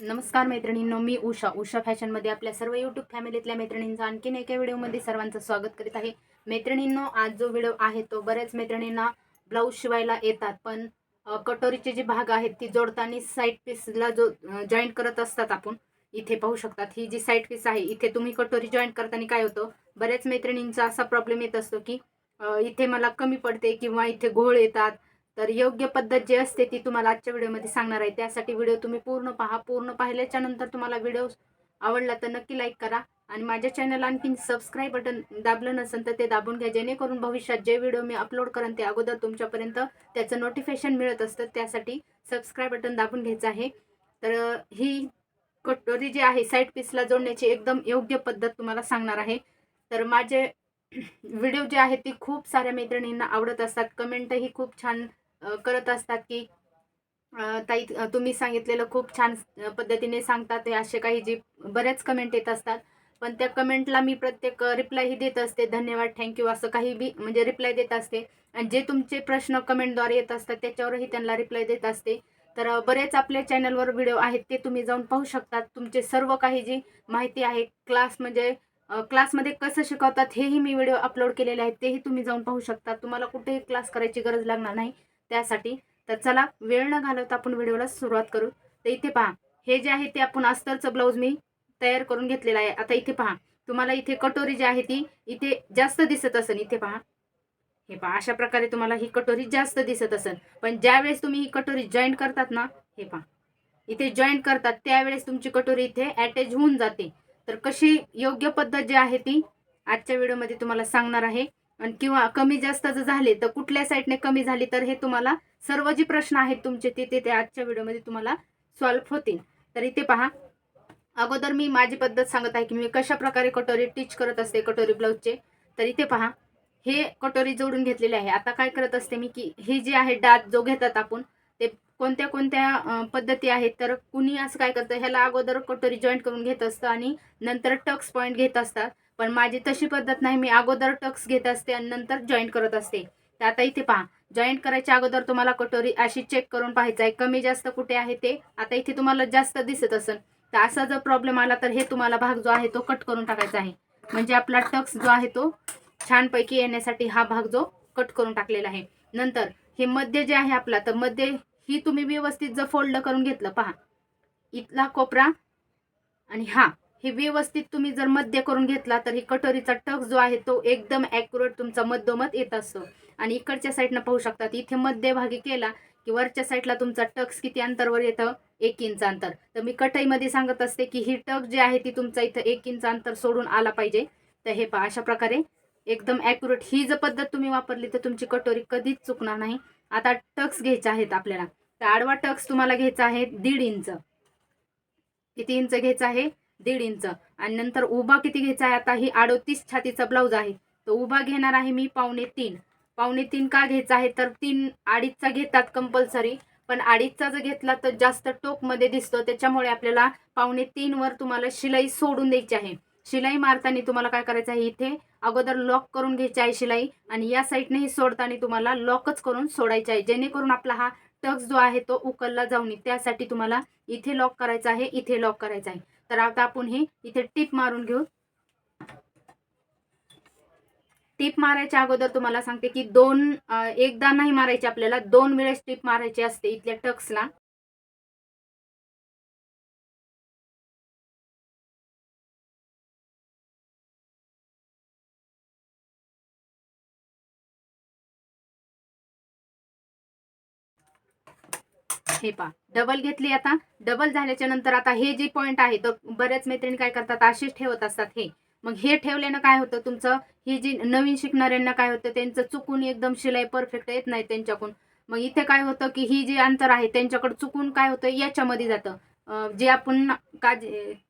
नमस्कार मैत्रिणींनो मी उषा. उषा फॅशनमध्ये आपल्या सर्व यूट्यूब फॅमिलीतल्या मैत्रिणींचं आणखीन एका व्हिडिओमध्ये सर्वांचं स्वागत करीत आहे. मैत्रिणींनो आज जो व्हिडिओ आहे तो बऱ्याच मैत्रिणींना ब्लाऊज शिवायला येतात पण कटोरीचे जे भाग आहेत ती जोडताना साईड पीसला जो जॉईंट करत असतात आपण इथे पाहू शकतात. ही जी साईड पीस आहे इथे तुम्ही कटोरी जॉईंट करताना काय होतं बऱ्याच मैत्रिणींचा असा प्रॉब्लेम येत असतो की इथे मला कमी पडते किंवा इथे घोळ येतात तर योग्य पद्धत जी असते ती तुम्हाला आजच्या व्हिडिओमध्ये सांगणार आहे. त्यासाठी व्हिडिओ तुम्ही पूर्ण पहा. पूर्ण पाहिल्याच्या नंतर तुम्हाला व्हिडिओ आवडला तर नक्की लाईक करा. आणि माझ्या चॅनल आणखीन सबस्क्राईब बटन दाबलं नसेल तर ते दाबून घ्या. जेणेकरून भविष्यात जे व्हिडिओ मी अपलोड करेन ते अगोदर तुमच्यापर्यंत त्याचं नोटिफिकेशन मिळत असतं. त्यासाठी सबस्क्राईब बटन दाबून घ्यायचं आहे. तर ही कटोरी जी आहे साईड पीसला जोडण्याची एकदम योग्य पद्धत तुम्हाला सांगणार आहे. तर माझे व्हिडिओ जे आहेत ती खूप साऱ्या मैत्रिणींना आवडत असतात. कमेंटही खूप छान करत असतात की ताई तुम्ही सांगितलेलं खूप छान पद्धतीने सांगतात. हे असे काही जे बरेच कमेंट येत असतात. पण त्या कमेंटला मी प्रत्येक रिप्लायही देत असते. धन्यवाद थँक्यू असं काही बी म्हणजे रिप्लाय देत असते. आणि जे तुमचे प्रश्न कमेंटद्वारे येत असतात त्याच्यावरही त्यांना रिप्लाय देत असते. तर बरेच आपल्या चॅनलवर व्हिडिओ आहेत ते तुम्ही जाऊन पाहू शकतात. तुमचे सर्व काही जी माहिती आहे क्लास म्हणजे क्लासमध्ये कसं शिकवतात हेही मी व्हिडिओ अपलोड केलेले आहेत तेही तुम्ही जाऊन पाहू शकता. तुम्हाला कुठेही क्लास करायची गरज लागणार नाही. त्यासाठी. तर चला वेळ न घालवता आपण व्हिडिओला सुरुवात करू. तर इथे पहा हे जे आहे ते आपण अस्तरचं ब्लाऊज मी तयार करून घेतलेलं आहे. आता इथे पहा तुम्हाला इथे कटोरी जी आहे ती इथे जास्त दिसत असेल. इथे पहा. हे पहा अशा प्रकारे तुम्हाला ही कटोरी जास्त दिसत असेल. पण ज्यावेळेस तुम्ही ही कटोरी जॉईंट करतात ना हे पहा. इथे जॉईंट करतात त्यावेळेस तुमची कटोरी इथे अटॅच होऊन जाते. तर कशी योग्य पद्धत जी आहे ती आजच्या व्हिडिओमध्ये तुम्हाला सांगणार आहे. आणि किंवा कमी जास्त जर झाले तर कुठल्या साईडने कमी झाली तर हे तुम्हाला सर्व जे प्रश्न आहेत तुमचे ते ते ते आजच्या व्हिडिओमध्ये तुम्हाला सॉल्व्ह होतील. तर इथे पहा. अगोदर मी माझी पद्धत सांगत आहे की मी कशा प्रकारे कटोरी टीच करत असते कटोरी ब्लाऊजचे तर इथे पहा. हे कटोरी जोडून घेतलेले आहे. आता काय करत असते मी की हे जे आहे डात जो घेतात आपण ते कोणत्या कोणत्या पद्धती आहेत? तर कुणी असं काय करतं? ह्याला अगोदर कटोरी जॉईंट करून घेत असतं आणि नंतर टक्स पॉईंट घेत असतात. पण माझी तशी पद्धत नाही. मी अगोदर टक्स घेत असते आणि नंतर जॉईंट करत असते. तर आता इथे पहा. जॉईंट करायच्या अगोदर तुम्हाला कटोरी अशी चेक करून पाहायचं आहे. कमी जास्त कुठे आहे ते? आता इथे तुम्हाला जास्त दिसत असेल. तर असा जर प्रॉब्लेम आला तर हे तुम्हाला भाग जो आहे तो कट करून टाकायचा आहे. म्हणजे आपला टक्स जो आहे तो छानपैकी येण्यासाठी हा भाग जो कट करून टाकलेला आहे. नंतर हे मध्य जे आहे आपला तर मध्य ही तुम्ही व्यवस्थित जर फोल्ड करून घेतलं पहा. इथला कोपरा आणि हा. हे व्यवस्थित तुम्ही जर मध्य करून घेतला तर ही कटोरीचा टक जो आहे तो एकदम ॲक्युरेट तुमचा मध्यमत येत असतो. आणि इकडच्या साईडनं पाहू शकतात इथे मध्यभागी केला की वरच्या साईडला तुमचा टक्स किती अंतरवर येतं? एक इंच अंतर. तर मी कटाईमध्ये सांगत असते की ही टक जी आहे ती तुमचा इथं एक इंच अंतर सोडून आला पाहिजे. तर हे पहा अशा प्रकारे एकदम ॲक्युरेट ही जर पद्धत तुम्ही वापरली तर तुमची कटोरी कधीच चुकणार नाही. आता टक्स घ्यायचे आहेत आपल्याला. तर आडवा टक्स तुम्हाला घ्यायचा आहे दीड इंच. किती इंच घ्यायचा आहे? दीड इंच. आणि नंतर उभा किती घ्यायचा आहे? आता ही अडोतीस छातीचा ब्लाऊज आहे. तो उभा घेणार आहे मी पावणे तीन. पावणे तीन का घ्यायचा आहे? तर तीन अडीचचा घेतात कंपल्सरी पण अडीचचा जर घेतला तर जास्त टोकमध्ये दिसतो. त्याच्यामुळे आपल्याला पावणे तीनवर तुम्हाला शिलाई सोडून द्यायची आहे. शिलाई मारताना तुम्हाला काय करायचं आहे? इथे अगोदर लॉक करून घ्यायची आहे शिलाई. आणि या साईडनेही सोडताना तुम्हाला लॉकच करून सोडायचे आहे. जेणेकरून आपला हा टक्स जो आहे तो उकलला जाऊ नये. त्यासाठी तुम्हाला इथे लॉक करायचा आहे इथे लॉक करायचा आहे. तर आता आपण हे इथे टिप मारून घेऊ. टिप मारायच्या अगोदर तुम्हाला सांगते की दोन एकदा नाही मारायची आपल्याला दोन वेळेस टिप मारायची असते इथल्या टक्सला. हे पा डबल घेतली आता. डबल झाल्याच्यानंतर आता हे जे पॉईंट आहे तर बऱ्याच मैत्रिणी काय करतात? असेच ठेवत असतात हे. मग हे ठेवल्यानं काय होतं तुमचं? हे जे नवीन शिकणाऱ्यांना काय होतं? त्यांचं चुकून एकदम शिलाई परफेक्ट येत नाही त्यांच्याकडून. मग इथे काय होतं की ही जी अंतर आहे त्यांच्याकडे चुकून काय होतं? याच्यामध्ये जातं. जे आपण का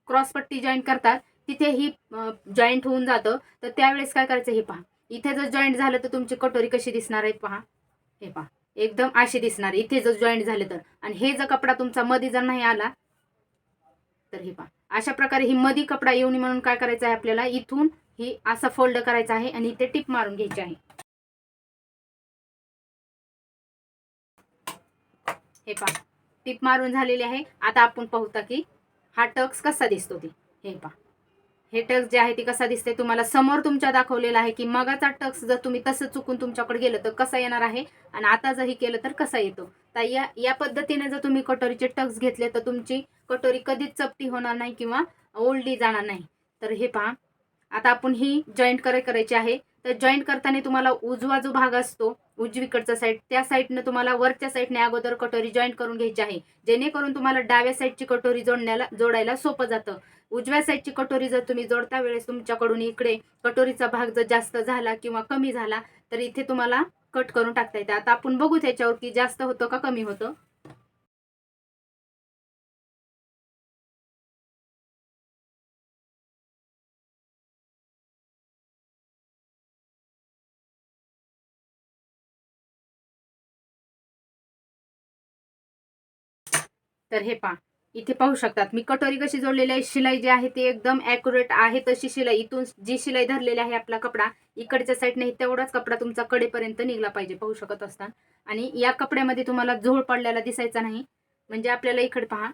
क्रॉसपट्टी जॉईंट करतात तिथे ही जॉईंट होऊन जातं. तर त्यावेळेस काय करायचं हे पहा. इथे जर जॉईंट झालं तर तुमची कटोरी कशी दिसणार आहे पहा. हे पहा. एकदम अशी दिसणार. इथे जर जॉईंट झाले तर. आणि हे जर कपडा तुमचा मध्ये जर नाही आला तर हे पहा. अशा प्रकारे ही मधी कपडा येऊन म्हणून काय करायचं आहे आपल्याला? इथून ही असा फोल्ड करायचा आहे आणि इथे टिप मारून घ्यायची आहे. हे पहा. टिप मारून झालेली आहे. आता आपण पाहूता की हा टक्स कसा दिसतो ती. हे पहा. हे टक्स जे आहे ते कसा दिसते तुम्हाला? समोर तुमच्या दाखवलेला आहे की मगाचा टक्स जर तुम्ही तसं चुकून तुमच्याकडे गेलं तर कसा येणार आहे? आणि आता जर हे केलं तर कसा येतो? तर या या पद्धतीने जर तुम्ही कटोरीचे टक्स घेतले तर तुमची कटोरी कधीच चपटी होणार नाही किंवा ओल्डी जाणार नाही. तर हे पहा. आता आपण ही जॉईंट करे करायची आहे. तर जॉईंट करताना तुम्हाला उजवा जो भाग असतो उजवीकडचा साईड त्या साईडनं तुम्हाला वरच्या साईडने अगोदर कटोरी जॉईंट करून घ्यायची आहे. जेणेकरून तुम्हाला डाव्या साईडची कटोरी जोडण्याला जोडायला सोपं जातं. उजव्या साईडची कटोरी जर तुम्ही जोडता वेळेस तुमच्याकडून इकडे कटोरीचा भाग जर जास्त झाला किंवा कमी झाला तर इथे तुम्हाला कट करून टाकता येते. आता आपण बघू त्याच्यावर की जास्त होतं का कमी होतं. तर हे पहा इथे पाहू शकतात. मी कटोरी कशी जोडलेली आहे? शिलाई जी आहे ती एकदम ॲक्युरेट आहे तशी शिलाई इथून जी शिलाई धरलेली आहे आपला कपडा इकडच्या साईडने तेवढाच कपडा तुमचा कडेपर्यंत निघला पाहिजे पाहू शकत असता आणि या कपड्यामध्ये तुम्हाला झोळ पडलेला दिसायचा नाही. म्हणजे आपल्याला इकडे पहा.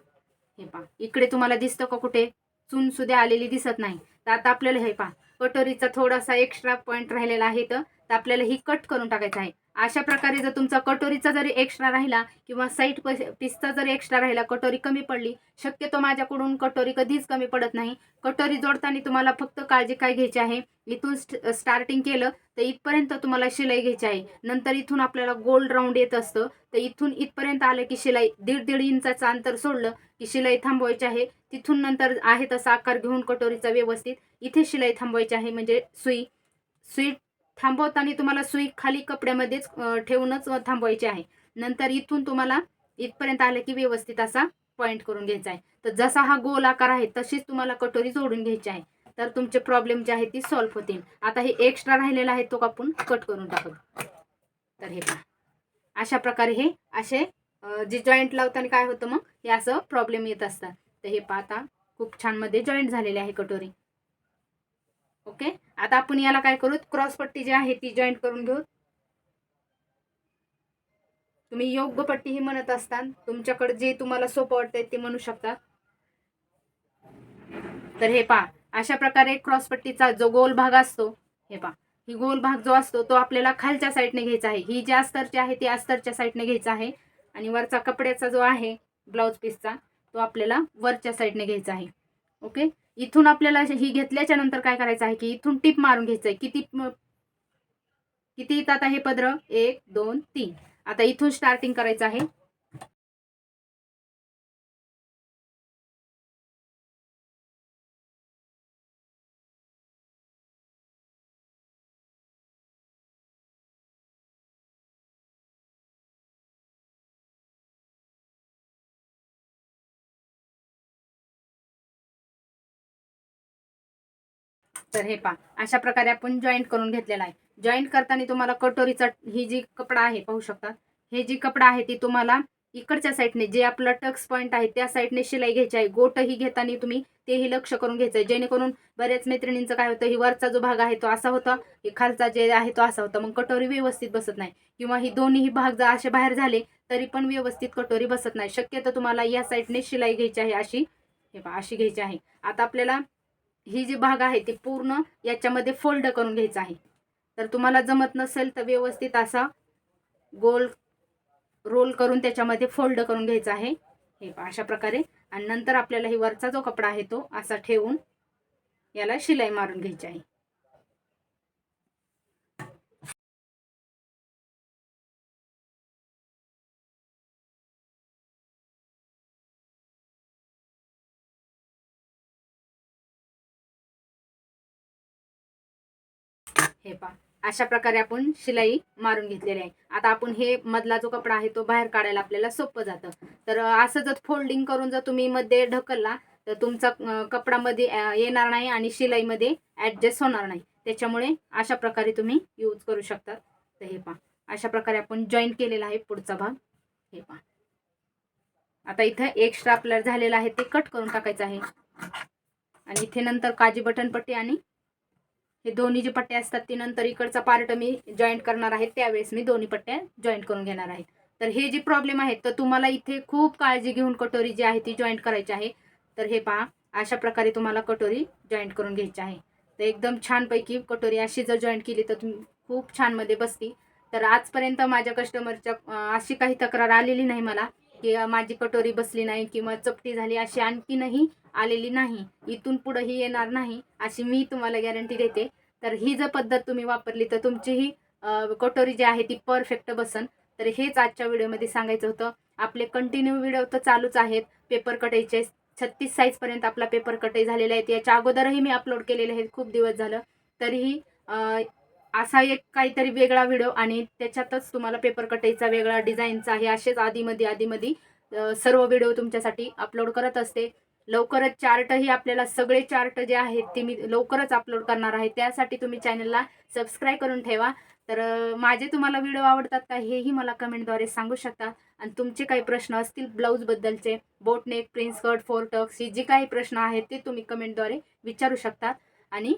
हे पहा इकडे तुम्हाला दिसतं का कुठे? चून सुद्धा आलेली दिसत नाही. तर आता आपल्याला हे पहा कटोरीचा थोडासा एक्स्ट्रा पॉईंट राहिलेला आहे तर तर आपल्याला ही कट करून टाकायचं आहे. अशा प्रकारे जर तुमचा कटोरीचा जरी एक्स्ट्रा राहिला किंवा साईट पीसचा जरी एक्स्ट्रा राहिला कटोरी कमी पडली शक्यतो माझ्याकडून कटोरी कधीच कमी पडत नाही. कटोरी जोडताना तुम्हाला फक्त काळजी काय घ्यायची आहे? इथून स्टार्टिंग केलं तर इथपर्यंत तुम्हाला शिलाई घ्यायची आहे. नंतर इथून आपल्याला गोल राऊंड येत असतं. तर इथून इथपर्यंत आलं की शिलाई दीड दीड इंचाचं अंतर सोडलं की शिलाई थांबवायची आहे. तिथून नंतर आहे तसा आकार घेऊन कटोरीचा व्यवस्थित इथे शिलाई थांबवायची आहे म्हणजे सुई. सुई थांबवताना तुम्हाला सुई खाली कपड्यामध्येच ठेवूनच थांबवायची आहे. नंतर इथून तुम्हाला इथपर्यंत आलं की व्यवस्थित असा पॉईंट करून घ्यायचा आहे. तर जसा हा गोल आकार आहे तशीच तुम्हाला कटोरी जोडून घ्यायची आहे. तर तुमचे प्रॉब्लेम जे आहे ती सॉल्व्ह होतील. आता हे एक्स्ट्रा राहिलेला आहे तो आपण कट करून टाकू. तर हे पहा. अशा प्रकारे हे असे जे जॉईंट लावताना काय होतं मग? हे असं प्रॉब्लेम येत असतात. तर हे पहा आता खूप छानमध्ये जॉईंट झालेले आहे कटोरी. ओके? आता आपण याला काय करू? क्रॉस पट्टी जी आहे ती जॉईंट करून घेऊ. तुम्ही योग्य पट्टी ही म्हणत असताल तुमच्याकडे जे तुम्हाला सोपं वाटतंय ते म्हणू शकता. तर हे पहा अशा प्रकारे क्रॉस पट्टीचा जो गोल भाग असतो हे पहा ही गोल भाग जो असतो तो आपल्याला खालच्या साईडने घ्यायचा आहे. ही जी अस्तरची आहे ती अस्तरच्या साईडने घ्यायचा आहे. आणि वरचा कपड्याचा जो आहे ब्लाऊज पीसचा तो आपल्याला वरच्या साईडने घ्यायचा आहे. ओके? इथून आपल्याला ही घेतल्याच्या नंतर काय करायचं आहे की इथून टिप मारून घ्यायचं आहे किती किती येतात आहे पदर? एक दोन तीन. आता इथून स्टार्टिंग करायचं आहे. तर हे पहा अशा प्रकारे आपण जॉईंट करून घेतलेला आहे. जॉईंट करताना तुम्हाला कटोरीचा ही जी कपडा आहे पाहू शकता. हे जी कपडा आहे ती तुम्हाला इकडच्या साईडने जे आपलं टक्स पॉईंट आहे त्या साईडने शिलाई घ्यायची आहे. गोटही घेताना तुम्ही तेही लक्ष करून घ्यायचं आहे. जेणेकरून बऱ्याच मैत्रिणींचं काय होतं ही वरचा जो भाग आहे तो असा होता. हे खालचा जे आहे तो असा होता. मग कटोरी व्यवस्थित बसत नाही. किंवा ही दोन्ही भाग जर असे बाहेर झाले तरी पण व्यवस्थित कटोरी बसत नाही. शक्यतो तुम्हाला या साईडने शिलाई घ्यायची आहे अशी हे पहा अशी घ्यायची आहे. आता आपल्याला ही जी भाग आहे ती पूर्ण याच्यामध्ये फोल्ड करून घ्यायचं आहे. तर तुम्हाला जमत नसेल तर व्यवस्थित असा गोल रोल करून त्याच्यामध्ये फोल्ड करून घ्यायचा आहे. हे अशा प्रकारे. आणि नंतर आपल्याला ही वरचा जो कपडा आहे तो असा ठेवून याला शिलाई मारून घ्यायची आहे. हे पहा. अशा प्रकारे आपण शिलाई मारून घेतलेली आहे. आता आपण हे मधला जो कपडा आहे तो बाहेर काढायला आपल्याला सोपं जातं. तर असं जर फोल्डिंग करून जर तुम्ही मध्ये ढकलला तर तुमचा अं, कपडा मध्ये येणार नाही आणि शिलाईमध्ये ॲडजस्ट होणार नाही. त्याच्यामुळे अशा प्रकारे तुम्ही यूज करू शकतात. तर हे पहा. अशा प्रकारे आपण जॉईन केलेला आहे पुढचा भाग. हे पहा. आता इथं एक्स्ट्रा आपल्याला झालेला आहे ते कट करून टाकायचं आहे. आणि इथे नंतर काजी बटन पट्टी आणि हे दोन्ही जे पट्ट्या असतात ते नंतर इकडचा पार्ट मी जॉईंट करणार आहे त्यावेळेस मी दोन्ही पट्ट्या जॉईंट करून घेणार आहे. तर हे जे प्रॉब्लेम आहेत तर तुम्हाला इथे खूप काळजी घेऊन कटोरी जी आहे ती जॉईंट करायची आहे. तर हे पहा अशा प्रकारे तुम्हाला कटोरी जॉईंट करून घ्यायची आहे. तर एकदम छानपैकी कटोरी अशी जर जॉईंट केली तर तुम्ही खूप छानमध्ये बसती. तर आजपर्यंत माझ्या कस्टमरच्या अशी काही तक्रार आलेली नाही मला. की माझी कटोरी बसली नाही किंवा चपटी झाली अशी आणखीनही आलेली नाही. इथून पुढंही येणार नाही अशी मी तुम्हाला गॅरंटी देते. तर ही जर पद्धत तुम्ही वापरली तर तुमचीही कटोरी जी आहे ती परफेक्ट बसन. तर हेच आजच्या व्हिडिओमध्ये सांगायचं होतं. आपले कंटिन्यू व्हिडिओ तर चालूच आहेत. पेपर कटाईचे छत्तीस साईजपर्यंत आपला पेपर कटाई झालेला आहे याच्या अगोदरही मी अपलोड केलेले आहेत. खूप दिवस झालं. तरीही असा एक काहीतरी वेगळा व्हिडिओ आणि त्याच्यातच तुम्हाला पेपर कटाईचा वेगळा डिझाईनचा आहे असेच आधीमध्ये आधीमध्ये सर्व व्हिडिओ तुमच्यासाठी अपलोड करत असते. लवकरच चार्टही आपल्याला सगळे चार्ट जे आहेत ते मी लवकरच अपलोड करणार आहे. त्यासाठी तुम्ही चॅनलला सबस्क्राईब करून ठेवा. तर माझे तुम्हाला व्हिडिओ आवडतात का हेही मला कमेंटद्वारे सांगू शकता. आणि तुमचे काही प्रश्न असतील ब्लाऊजबद्दलचे boat neck prince cut four tucks ही जे काही प्रश्न आहेत ते तुम्ही कमेंटद्वारे विचारू शकता. आणि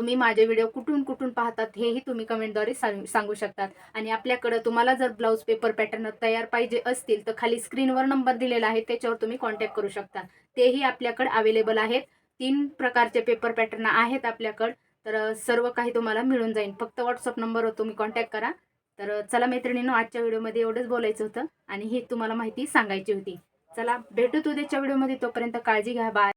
तुम्ही माझे व्हिडिओ कुठून कुठून पाहतात हेही तुम्ही कमेंटद्वारे सांग सांगू शकतात. आणि आपल्याकडं तुम्हाला जर ब्लाऊज पेपर पॅटर्न तयार पाहिजे असतील तर खाली स्क्रीनवर नंबर दिलेला आहे त्याच्यावर तुम्ही कॉन्टॅक्ट करू शकता. तेही आपल्याकडे अवेलेबल आहेत. तीन प्रकारचे पेपर पॅटर्न आहेत आपल्याकडं. तर सर्व काही तुम्हाला मिळून जाईल. फक्त व्हॉट्सअप नंबरवर तुम्ही कॉन्टॅक्ट करा. तर चला मैत्रिणीनो आजच्या व्हिडिओमध्ये एवढंच बोलायचं होतं. आणि ही तुम्हाला माहिती सांगायची होती. चला भेटू उद्याच्या व्हिडिओमध्ये. तोपर्यंत काळजी घ्या. बाय